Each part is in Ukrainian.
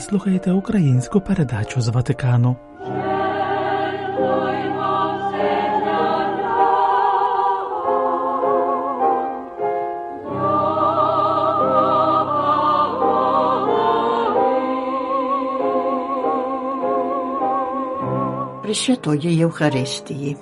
слухаєте українську передачу з Ватикану. Пресвятої Євхаристії.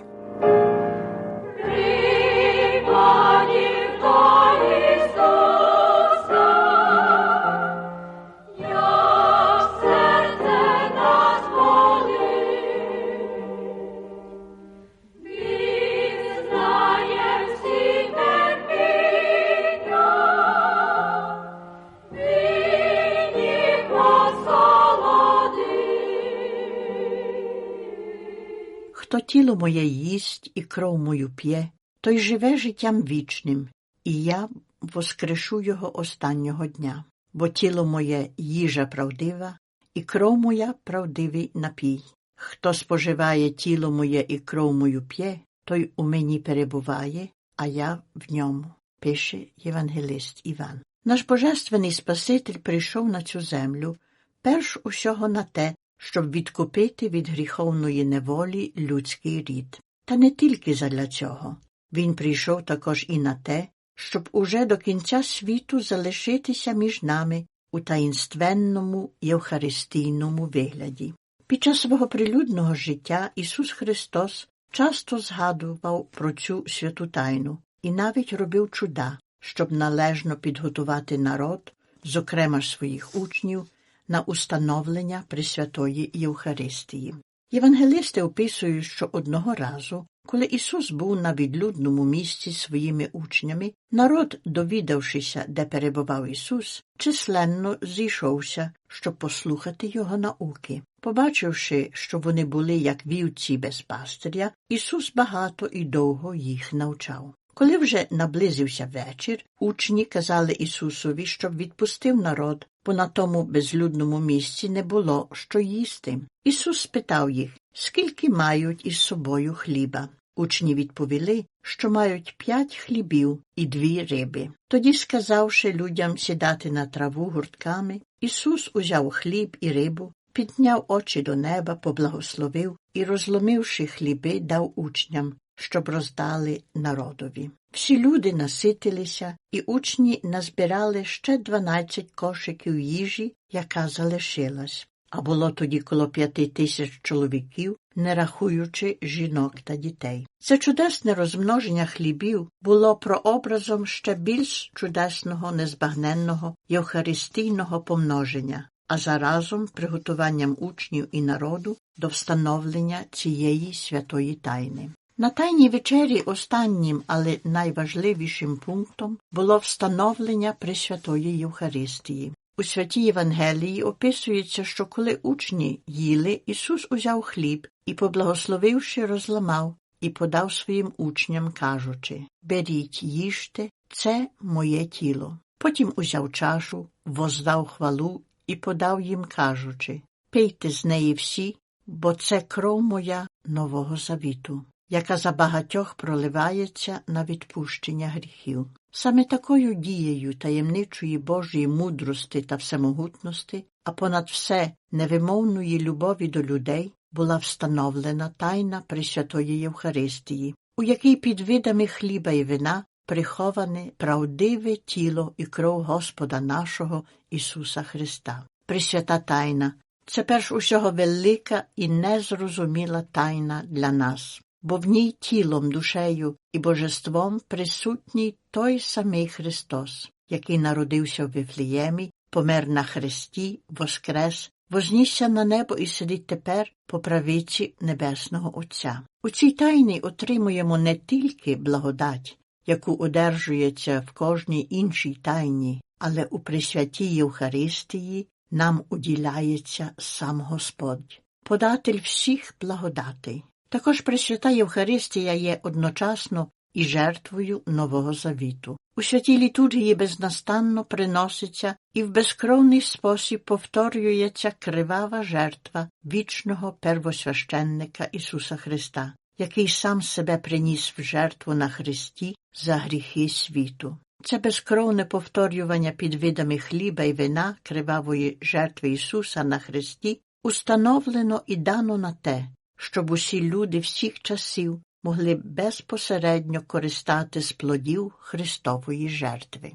Тіло моє їсть і кров мою п'є, той живе життям вічним, і я воскрешу його останнього дня, бо тіло моє їжа правдива, і кров моя правдивий напій. Хто споживає тіло моє і кров мою п'є, той у мені перебуває, а я в ньому, пише Євангелист Іван. Наш Божественний Спаситель прийшов на цю землю, перш усього на те, щоб відкупити від гріховної неволі людський рід. Та не тільки задля цього. Він прийшов також і на те, щоб уже до кінця світу залишитися між нами у таїнственному євхаристійному вигляді. Під час свого прилюдного життя Ісус Христос часто згадував про цю святу тайну і навіть робив чуда, щоб належно підготувати народ, зокрема своїх учнів, на установлення Пресвятої Євхаристії. Євангелисти описують, що одного разу, коли Ісус був на відлюдному місці своїми учнями, народ, довідавшися, де перебував Ісус, численно зійшовся, щоб послухати Його науки. Побачивши, що вони були як вівці без пастиря, Ісус багато і довго їх навчав. Коли вже наблизився вечір, учні казали Ісусові, щоб відпустив народ, бо на тому безлюдному місці не було що їсти. Ісус спитав їх, скільки мають із собою хліба. Учні відповіли, що мають п'ять хлібів і дві риби. Тоді, сказавши людям сідати на траву гуртками, Ісус узяв хліб і рибу, підняв очі до неба, поблагословив і, розломивши хліби, дав учням, щоб роздали народові. Всі люди наситилися, і учні назбирали ще дванадцять кошиків їжі, яка залишилась. А було тоді коло п'яти тисяч чоловіків, не рахуючи жінок та дітей. Це чудесне розмноження хлібів було прообразом ще більш чудесного, незбагненного євхаристійного помноження, а заразом приготуванням учнів і народу до встановлення цієї святої тайни. На Тайній вечері останнім, але найважливішим пунктом було встановлення Пресвятої Євхаристії. У святій Євангелії описується, що коли учні їли, Ісус узяв хліб і, поблагословивши, розламав і подав своїм учням, кажучи Беріть, їжте, це моє тіло. Потім узяв чашу, воздав хвалу і подав їм, кажучи Пийте з неї всі, бо це кров моя нового завіту яка за багатьох проливається на відпущення гріхів. Саме такою дією таємничої Божої мудрости та всемогутності, а понад все невимовної любові до людей, була встановлена тайна Пресвятої Євхаристії, у якій під видами хліба і вина приховане правдиве тіло і кров Господа нашого Ісуса Христа. Пресвята тайна це перш усього велика і незрозуміла тайна для нас бо в ній тілом, душею і божеством присутній той самий Христос, який народився в Вифліємі, помер на хресті, воскрес, вознісся на небо і сидить тепер по правиці Небесного Отця. У цій тайні отримуємо не тільки благодать, яку одержується в кожній іншій тайні, але у Пресвятій Євхаристії нам уділяється сам Господь, податель всіх благодатей. Також Пресвята Євхаристія є одночасно і жертвою Нового Завіту. У святій літургії безнастанно приноситься і в безкровний спосіб повторюється кривава жертва вічного первосвященника Ісуса Христа, який сам себе приніс в жертву на Христі за гріхи світу. Це безкровне повторювання під видами хліба і вина кривавої жертви Ісуса на Христі установлено і дано на те, щоб усі люди всіх часів могли безпосередньо користати з плодів Христової жертви.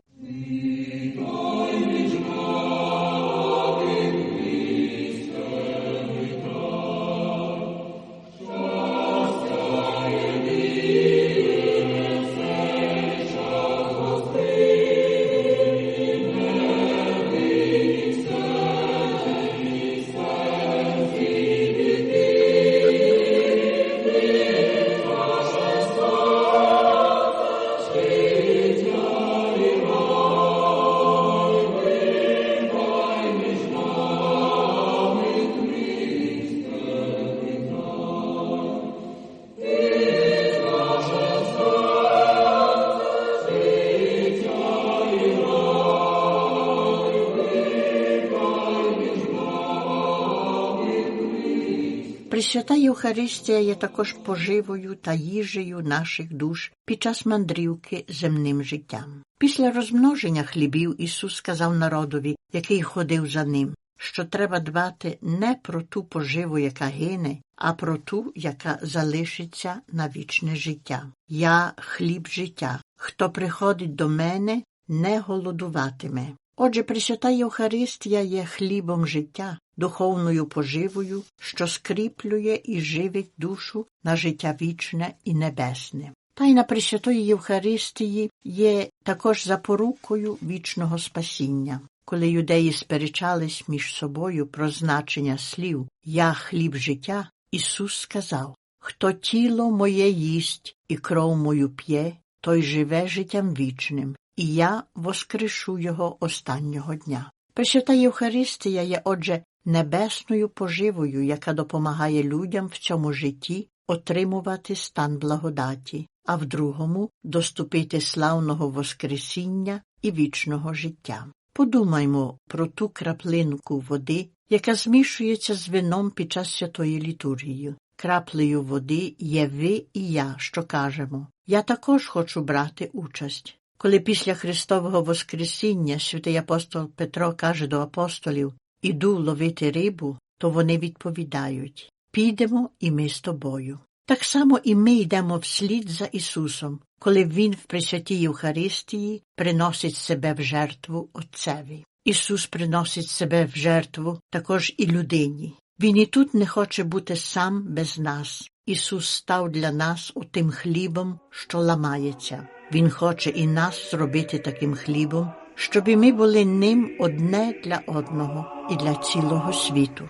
Пресвята Євхаристія є також поживою та їжею наших душ під час мандрівки земним життям. Після розмноження хлібів Ісус сказав народові, який ходив за ним, що треба дбати не про ту поживу, яка гине, а про ту, яка залишиться на вічне життя. Я хліб життя. Хто приходить до мене, не голодуватиме. Отже, Пресвята Євхаристія є хлібом життя, духовною поживою, що скріплює і живить душу на життя вічне і небесне. Тайна Пресвятої Євхаристії є також запорукою вічного спасіння. Коли юдеї сперечались між собою про значення слів Я хліб життя, Ісус сказав Хто тіло моє їсть і кров мою п'є, той живе життям вічним, і я воскрешу його останнього дня. Пресвята Євхаристія є, отже, небесною поживою, яка допомагає людям в цьому житті отримувати стан благодаті, а в другому доступити славного Воскресіння і вічного життя. Подумаймо про ту краплинку води, яка змішується з вином під час святої літургії. Краплею води є ви і я, що кажемо. Я також хочу брати участь. Коли після Христового Воскресіння святий апостол Петро каже до апостолів Іду ловити рибу, то вони відповідають Підемо і ми з тобою. Так само і ми йдемо вслід за Ісусом, коли Він в Пресвятій Євхаристії приносить себе в жертву Отцеві. Ісус приносить себе в жертву також і людині. Він і тут не хоче бути сам без нас. Ісус став для нас отим хлібом, що ламається. Він хоче і нас зробити таким хлібом, щоб і ми були ним одне для одного і для цілого світу.